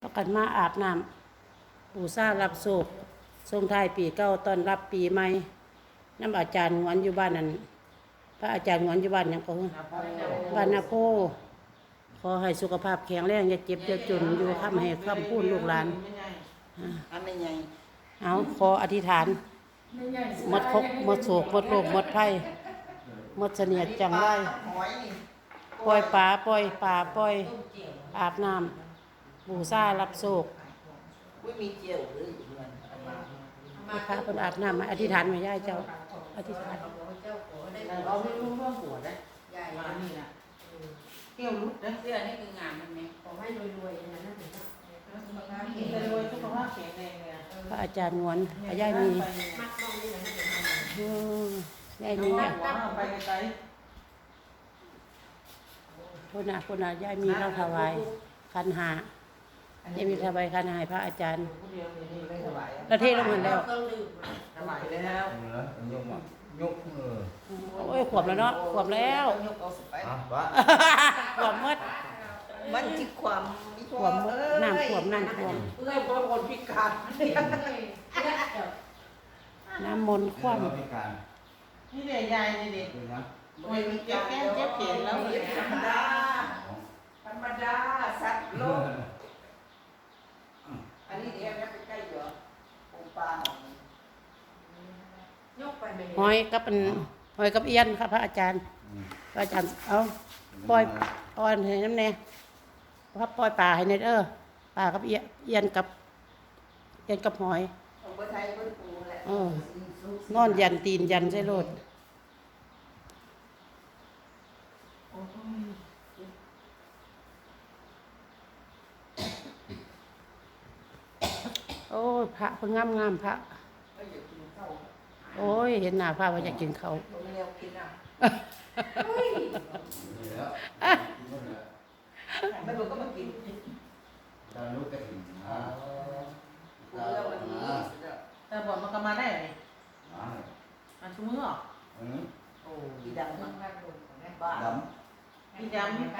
แล้วกันมาอาบน้ำปูซารับโศกทรงท้ายปีเก้าต้อนรับปีใหม่น้ำอาจารย์หงวนอยู่บ้านนั้นพระอาจารย์หงวนอยู่บ้านหยังก็บ้านนาโพขอให้สุขภาพแข็งแรงอย่าเจ็บอย่าจนอยู่ค้ำให้ค้ำพูดลูกหลานอันนี้ไงเอาขออธิษฐานหมดคกหมดโศกหมดโรคหมดภัยหมดเสนียดจังไรหอยนี่ปล่อยปลาปล่อยปลาปล่อยอาบน้ำ ปูซารับโศกอุ้ยมีเจียวหรืออยู่มันเอามามาพระเพิ่นอาบน้ำมาอธิษฐานมาย่าเจ้า อธิษฐานเราไม่รู้ว่าหัวนะใหญ่มานี่นะเที่ยวรุดนะเสื้อนี่คืองานมันไหมขอให้รวยๆอย่างนั้นนะถึงจะสุขภาพกิแข็นงแต่แรรวยงสุขภาพแข็งแรงเลยอะพระอาจารย์งวนพระย่ายมีมัดน้องนี่นะถึงจะทำอืมย่ายมีมีหัอะวไปไกลพุ่นน่ะพุ่นน่ะย่ายมีเราถวายคันหา ย่ายมีถวายคันหาให้พระอาจารย์ผู้เดียวนี่ไม่ถวายประเทศลงมาแล้วเครื่องดื่มถวายแล้วเออยกมายกเออโอ้ยขวบแล้วเนาะขวบแล้ว ยกเอาสไปอะวะขวบหมด มันจิกความมีขวบหมดน้ำขวบน้ำขวบเพื่อคนคนพิการน้ำมนต์คว่เดี๋ยวพิการนี่เด็กยายนี่เด็กเป็นนะ โอ้ยมีเจ็บแก้มเจ็บเขียนแล้วธรรมดา ธรรมดา สัตว์โลก อันนี้เดี๋ยวแม่ไปใกล้เหรอโอปลาหน่อยยกไปไม่ำหอยกับอันหอยกับเอียนครับพระอาจารย์อืมพระอาจารย์เอาปล่อยอ่อนให้น้ำแน่พระปล่อยปลาให้เน็ตเออปลากับเอียเอียนกับเอียนกับหอยของประเทศไทยก็ปูแหละเออนอนยันตีนยันใส่โลด โอ้ยพระเพิ่งงามงามๆพระก็อย่ากินข้าวโอ้ย เห็นหน้าพระว่าอยากกินเขาวตรงแนวกินอะนี่แหล้วไม่รู้ก็มากินการรู้แต่ถึงนะปูแล้ววันนี้แต่บอกมันก็มาได้ไงมามาชุ่มือหรออืมโอ้ยดังมากบ้าดำพี่ยำ